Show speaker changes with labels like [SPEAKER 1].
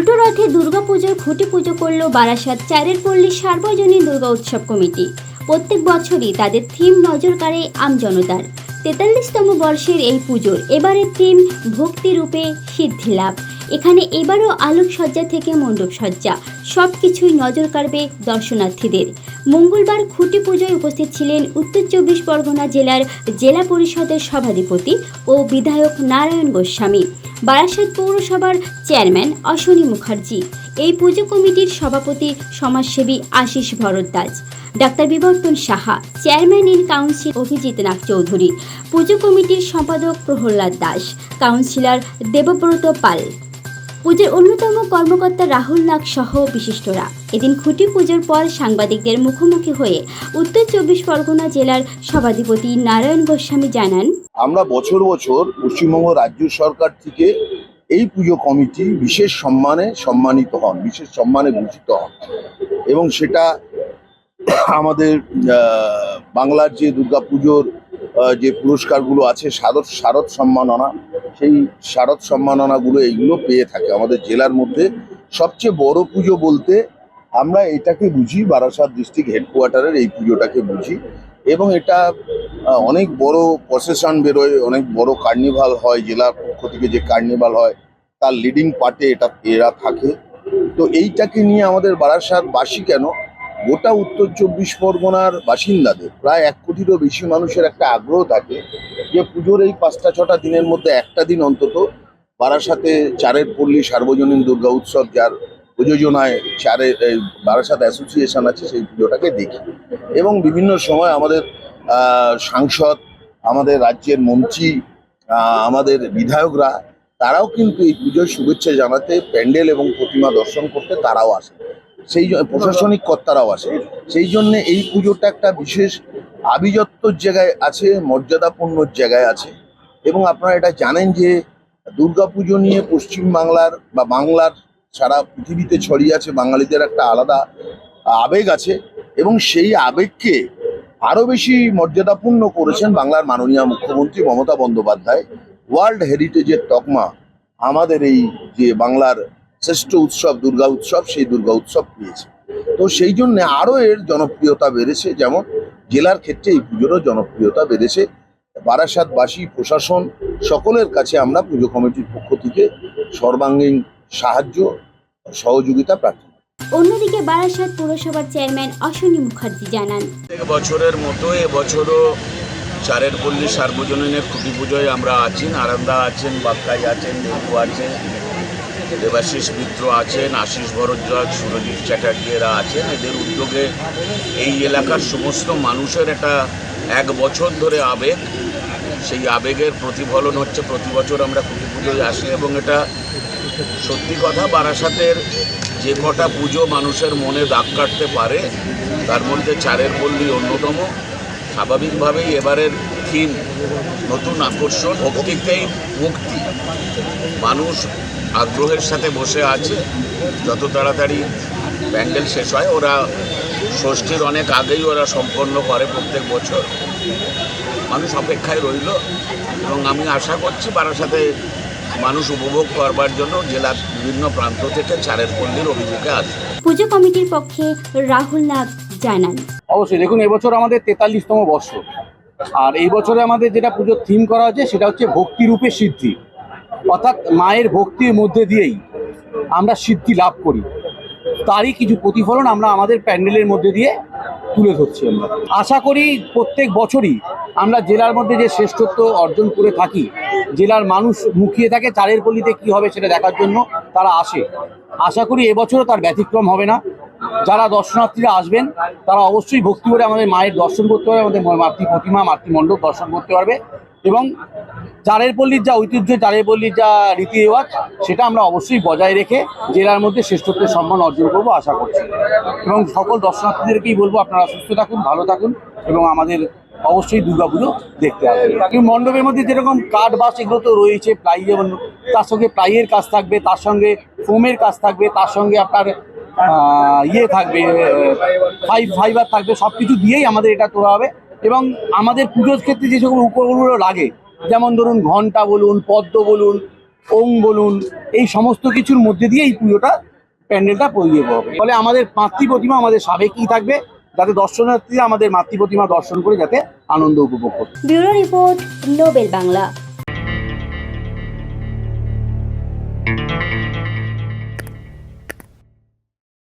[SPEAKER 1] উল্টো রথে দুর্গাপুজোর খুঁটি পুজো করল বারাসাত চারের পল্লী সার্বজনীন দুর্গা উৎসব কমিটি। প্রত্যেক বছরই তাদের থিম নজর কাড়ে আমজনতার তেতাল্লিশতম বর্ষের এই পুজোর এবারের থিম ভক্তিরূপে সিদ্ধি লাভ। এখানে এবারও আলোকসজ্জা থেকে মণ্ডপসজ্জা। সব কিছুই নজর কাড়বে দর্শনার্থীদের। মঙ্গলবার খুঁটি পুজোয় উপস্থিত ছিলেন উত্তর চব্বিশ পরগনা জেলার জেলা পরিষদের সভাধিপতি ও বিধায়ক নারায়ণ গোস্বামী, বারাসাত পৌরসভার চেয়ারম্যান অশ্বনী মুখার্জি, এই পুজো কমিটির সভাপতি সমাজসেবী Ashis Bhardwaj, doctor Bibartan Saha, chairman in council Abhijit Nag Chowdhury পুজো কমিটির সম্পাদক প্রহ্লাদ দাস, কাউন্সিলর দেবব্রত পাল। পুজোর অন্যতম কর্মকর্তা রাহুল নাগ সহ বিশিষ্টরা। এদিন খুঁটি পুজোর পর সাংবাদিকদের মুখোমুখি হয়ে উত্তর চব্বিশ পরগনা জেলার সভাধিপতি নারায়ণ গোস্বামী জানান,
[SPEAKER 2] আমরা বছর বছর পশ্চিমবঙ্গ রাজ্য সরকার থেকে এই পুজো কমিটি বিশেষ সম্মানে সম্মানিত হন, বিশেষ সম্মানে ভূষিত হন। এবং সেটা আমাদের বাংলার যে দুর্গাপুজোর যে পুরস্কারগুলো আছে শারদ শারদ সম্মাননা সেই শারদ সম্মাননাগুলো এইগুলো পেয়ে থাকে। আমাদের জেলার মধ্যে সবচেয়ে বড় পুজো বলতে আমরা এটাকে বুঝি বারাসাত ডিস্ট্রিক্ট হেডকোয়ার্টারের এই পুজোটাকে বুঝি। এবং এটা অনেক বড় প্রসেশন বেরোয়, অনেক বড় কার্নিভাল হয়, জেলার পক্ষ থেকে যে কার্নিভাল হয়, তার লিডিং পার্টে এটা, এরা থাকে। তো এইটাকে নিয়ে আমাদের বারাসাত বাসী কেন গোটা উত্তর চব্বিশ পরগনার বাসিন্দাদের, প্রায় এক কোটিরও বেশি মানুষের একটা আগ্রহ থাকে যে পুজোর এই পাঁচটা, ছটা দিনের মধ্যে একটা দিন অন্তত বারাসাতে চারের পল্লী সার্বজনীন দুর্গা উৎসব, যার প্রযোজনায় এই বারাসাত অ্যাসোসিয়েশন আছে, সেই পুজোটাকে দেখি। এবং বিভিন্ন সময় আমাদের সাংসদ, আমাদের রাজ্যের মন্ত্রী আমাদের বিধায়করা, তারাও কিন্তু এই পুজোর শুভেচ্ছা জানাতে প্যান্ডেল এবং প্রতিমা দর্শন করতে তারাও আসে। সেই প্রশাসনিক কর্তারাও আসে। সেই জন্য এই পুজোটা একটা বিশেষ আভিজাত্যর জায়গায় আছে, মর্যাদাপূর্ণ জায়গায় আছে। এবং আপনারা এটা জানেন যে দুর্গাপুজো নিয়ে পশ্চিম বাংলার বা বাংলার সারা পৃথিবীতে ছড়িয়ে আছে, বাঙালিদের একটা আলাদা আবেগ আছে। এবং সেই আবেগকে আরও বেশি মর্যাদাপূর্ণ করেছেন বাংলার মাননীয় মুখ্যমন্ত্রী মমতা বন্দ্যোপাধ্যায়। ওয়ার্ল্ড হেরিটেজের তকমা আমাদের এই যে বাংলার শ্রেষ্ঠ উৎসব দুর্গা উৎসব সেই দুর্গা উৎসব পেয়েছে। তো সেই জন্য আরও এর জনপ্রিয়তা বেড়েছে। যেমন জেলার ক্ষেত্রে এই পুজোরও জনপ্রিয়তা বেড়েছে। বারাসাতবাসী প্রশাসন সকলের কাছে আমরা পুজো কমিটির পক্ষ থেকে সর্বাঙ্গীন সাহায্য সহযোগিতা প্রার্থনা
[SPEAKER 1] অন্যদিকে বারাসাত পুরসভার চেয়ারম্যান অশ্বনী মুখার্জি জানান
[SPEAKER 3] বছরের মতো এবছরও চারের পল্লী সার্বজনীনের খুঁটি পুজোয় আমরা আছি নারান্দা আছেন বাক্কাই আছেন দেবু আছেন। দেবাশিস মিত্র আছেন, আশিস ভরদ্বাজ সুরজিৎ চ্যাটার্জি এরা আছেন। এদের উদ্যোগে এই এলাকার সমস্ত মানুষের একটা এক বছর ধরে আবেগ। সেই আবেগের প্রতিফলন হচ্ছে, প্রতি বছর আমরা খুঁটি পুজোয় আসি এবং এটা সত্যি কথা, বারাসাতের যে কটা পুজো মানুষের মনে দাগ কাটতে পারে, তার মধ্যে চারের পল্লী অন্যতম। স্বাভাবিকভাবেই এবারের থিম নতুন আকর্ষণ, ভক্তিতেই মুক্তি। মানুষ আগ্রহের সাথে বসে আছে। যত তাড়াতাড়ি প্যান্ডেল শেষ হয় ওরা ষষ্ঠীর অনেক আগেই ওরা সম্পন্ন করে প্রত্যেক বছর। মানুষ অপেক্ষায় রইল এবং আমি আশা করছি বারাসাতে মানুষ উপভোগ করবার জন্য জেলার বিভিন্ন প্রান্ত থেকে চারের পল্লীর অভিযোগে আসবে।
[SPEAKER 1] পুজো কমিটির পক্ষে রাহুল নাগ জানান।
[SPEAKER 4] অবশ্যই দেখুন এবছর আমাদের তেতাল্লিশতম বর্ষ। আর এই বছরে আমাদের যেটা পুজোর থিম করা হয়েছে সেটা হচ্ছে ভক্তিরূপে সিদ্ধি। অর্থাৎ মায়ের ভক্তির মধ্যে দিয়েই আমরা সিদ্ধি লাভ করি। তারই কিছু প্রতিফলন আমরা আমাদের প্যান্ডেলের মধ্যে দিয়ে তুলে ধরছি আমরা। আশা করি প্রত্যেক বছরই আমরা জেলার মধ্যে যে শ্রেষ্ঠত্ব অর্জন করে থাকি, জেলার মানুষ মুখিয়ে থাকে চারের পল্লীতে কি হবে সেটা দেখার জন্য তারা আসে। আশা করি এবছরও তার ব্যতিক্রম হবে না। যারা দর্শনার্থীরা আসবেন, তারা অবশ্যই ভক্তি করে আমাদের মায়ের দর্শন করতে পারবে, আমাদের মাতৃ প্রতিমা মাতৃমণ্ডপ দর্শন করতে পারবে এবং চারের পল্লীর যা ঐতিহ্য চারের পল্লীর যা রীতি রেওয়াজ, সেটা আমরা অবশ্যই বজায় রেখে জেলার মধ্যে শ্রেষ্ঠত্বের সম্মান অর্জন করব আশা করছি। এবং সকল দর্শনার্থীদেরকেই বলব, আপনারা সুস্থ থাকুন, ভালো থাকুন এবং আমাদের অবশ্যই দুর্গাপুজো দেখতে কিন্তু মণ্ডপের মধ্যে যেরকম কাঠ বাস এগুলো তো রয়েছে, প্লাই যেমন, তার সঙ্গে প্লাইয়ের কাজ থাকবে, তার সঙ্গে ফোমের কাজ থাকবে, তার সঙ্গে আপনার ইয়ে থাকবে ফাইভ ফাইবার থাকবে সব কিছু দিয়েই আমাদের এটা তোলা হবে। এবং আমাদের পুজোর ক্ষেত্রে যে সকল উপকরণগুলো লাগে, যেমন ধরুন ঘণ্টা বলুন, পদ্ম বলুন ওং বলুন, এই সমস্ত কিছুর মধ্যে দিয়ে এই পুজোটা প্যান্ডেলটা পরিয়ে হবে। ফলে আমাদের মাতৃ প্রতিমা আমাদের সাবেকই থাকবে, যাতে দর্শনার্থীরা আমাদের মাতৃ প্রতিমা দর্শন করে যাতে আনন্দ উপভোগ করতে
[SPEAKER 1] ব্যুরো রিপোর্ট নোবেল বাংলা।